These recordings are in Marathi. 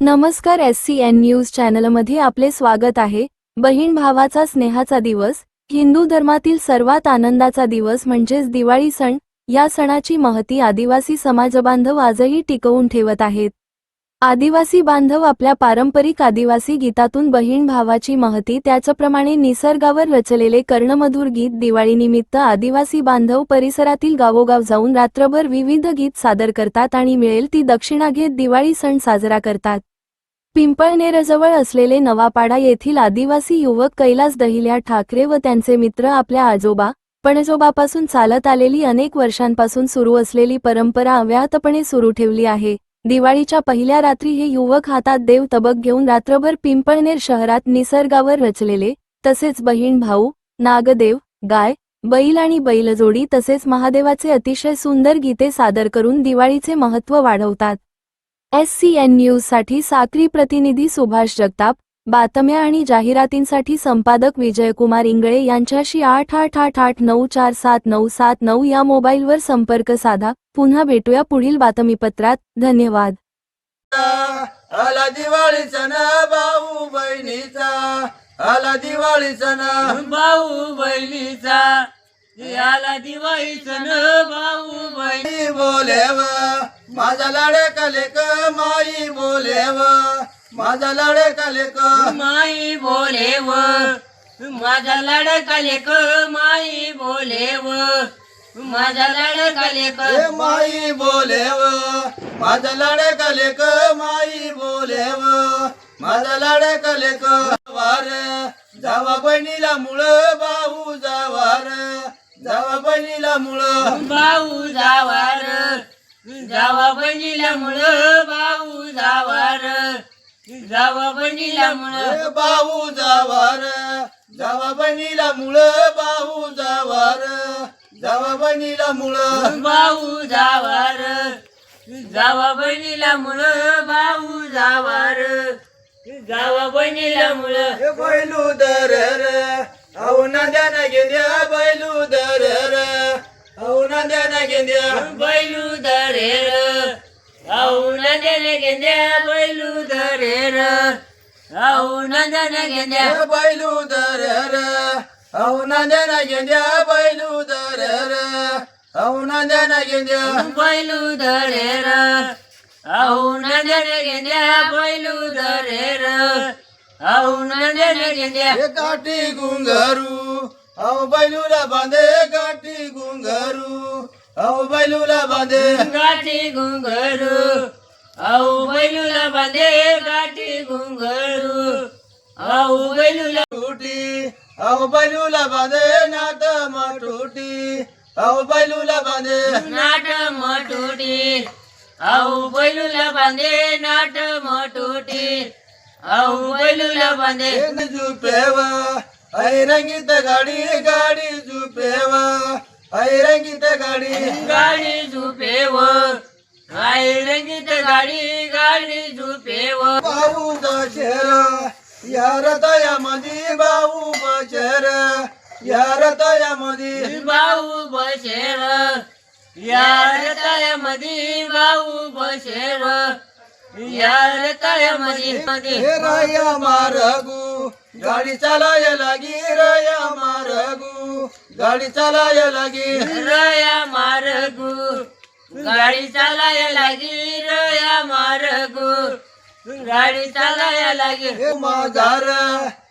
नमस्कार एस सी एन न्यूज चॅनलमध्ये आपले स्वागत आहे. बहीण भावाचा स्नेहाचा दिवस हिंदू धर्मातील सर्वात आनंदाचा दिवस म्हणजेच दिवाळी सण या सणाची महती आदिवासी समाजबांधव आजही टिकवून ठेवत आहेत. आदिवासी बांधव आपल्या पारंपरिक आदिवासी गीतातून बहीण भावाची महती त्याचप्रमाणे निसर्गावर रचलेले कर्णमधुर गीत दिवाळीनिमित्त आदिवासी बांधव परिसरातील गावोगाव जाऊन रात्रभर विविध गीत सादर करतात आणि मिळेल ती दक्षिणा घेत दिवाळी सण साजरा करतात. पिंपळनेरजवळ असलेले नवापाडा येथील आदिवासी युवक कैलास दहिल्या ठाकरे व त्यांचे मित्र आपल्या आजोबा पणजोबापासून चालत आलेली अनेक वर्षांपासून सुरू असलेली परंपरा अव्याहतपणे सुरू ठेवली आहे. दिवाळीच्या पहिल्या रात्री हे युवक हातात देव तबक घेऊन रात्रभर पिंपळनेर शहरात निसर्गावर रचलेले तसेच बहीण भाऊ नागदेव गाय बैल आणि बैलजोडी तसेच महादेवाचे अतिशय सुंदर गीते सादर करून दिवाळीचे महत्त्व वाढवतात. एस सी एन न्यूजसाठी साक्री प्रतिनिधी सुभाष जगताप बातम्या आणि जाहिरातींसाठी संपादक विजयकुमार इंगळे यांच्याशी आठ आठ आठ आठ नऊ चार सात नऊ सात नऊ या मोबाईलवर संपर्क साधा. पुन्हा भेटूया पुढील बातमीपत्रात. धन्यवाद. आला दिवाळीचा ना भाऊ बहिणीचा. आला दिवाळीचा ना भाऊ बहिणीचा. आला दिवाळी सण भाऊ बहिणी बोलेव. माझा लाडे कालेक माई बोलेव. माझा लाडे कालेक माई बोलेव माझा लाडका लेक माई बोलेव माझा लाडका लेक हे माई बोलेव माझा लाडे कालेक माई बोलेव माझा लाडे कालेक वार. जावा बहिणीला मुळ भाऊ जावार. जावा बहिणीला मुळ भाऊ जावार. जावा बहिणीला मुळ भाऊ जावार. जावा बहिणीला मुळ. बाहू जावार जावा बहिणीला मुळ बाहू जावार जावा बहिणीला मुळ. भाऊ जावार जावा बहिणीला मुळ भाऊ जावार जावा बहिणीला मुळ. बैलू दर अहो नद्या न गेंद्या बैलू दर अहो नद्या न गेंद्या बैलू दरेर. औ नंदन गेंद्या बैलू दरेर औ नंदन गेंद्या ए बैलू दर अहो नद्या न गेंद्या बैलू दर अहो नद्या न गेंद्या बैलू दरेर औ नंदन गेंद्या बैलू दरेर औ नंदन गेंद्या हे काठी गुंगारू अहो au bailula bande gati gungaru au bailula bande gati gungaru au bailula tuti au bailula bande nata matuti au bailula bande nata matuti au bailula bande nata matuti au bailula bande nju pewa ai rangita gadi gadi ju pewa गाडी जुपेव ऐ रंगीत गाडी गाडी झुपेव आई रंगीत गाडी गाडी झुपेव भाऊ शेर या रथयामध्ये भाऊ बशेर या रथयामध्ये भाऊ बसेर या रताळ्यामध्ये भाऊ बसेर या रताळ्यामध्ये मध्ये हे राया मारगू गाडी चालाय लागी राया मारगू गाडी चालाय लागी. रया मार्गू. गाडी चालाय लागी रया मार्गू. गाडी चालाय लागी. माझार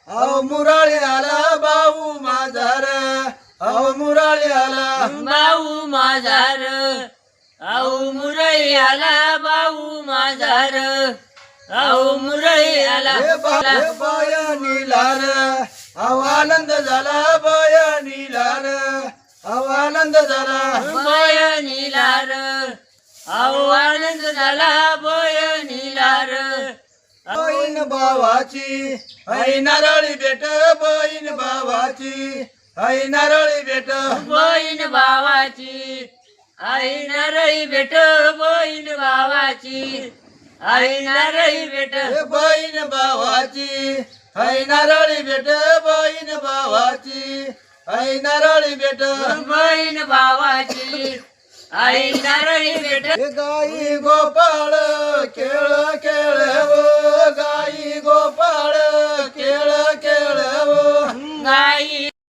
अहो मुराळे आला भाऊ माझार अहो मुराळे आला. भाऊ माझार औ मुरळी आला भाऊ माझार औ मुरळी आला. बाया निलार. अहो आनंद झाला बाया निलार अहो आनंद झाला. बोय निलार औ आनंद झाला बोय निलार. बहीण भावाची आई नारळी बेट बहीण भावाची आई नारळी बेट बहीण भावाची आई नरळी भेट बहीण भावाची आई नारळी भेट. हे बहीण भावाची नारळी भेट बहीण भावाची. है नारळी भेट बहीण भावाची आई नारळी भेट हे गाई गोपाळ खेळ खेळ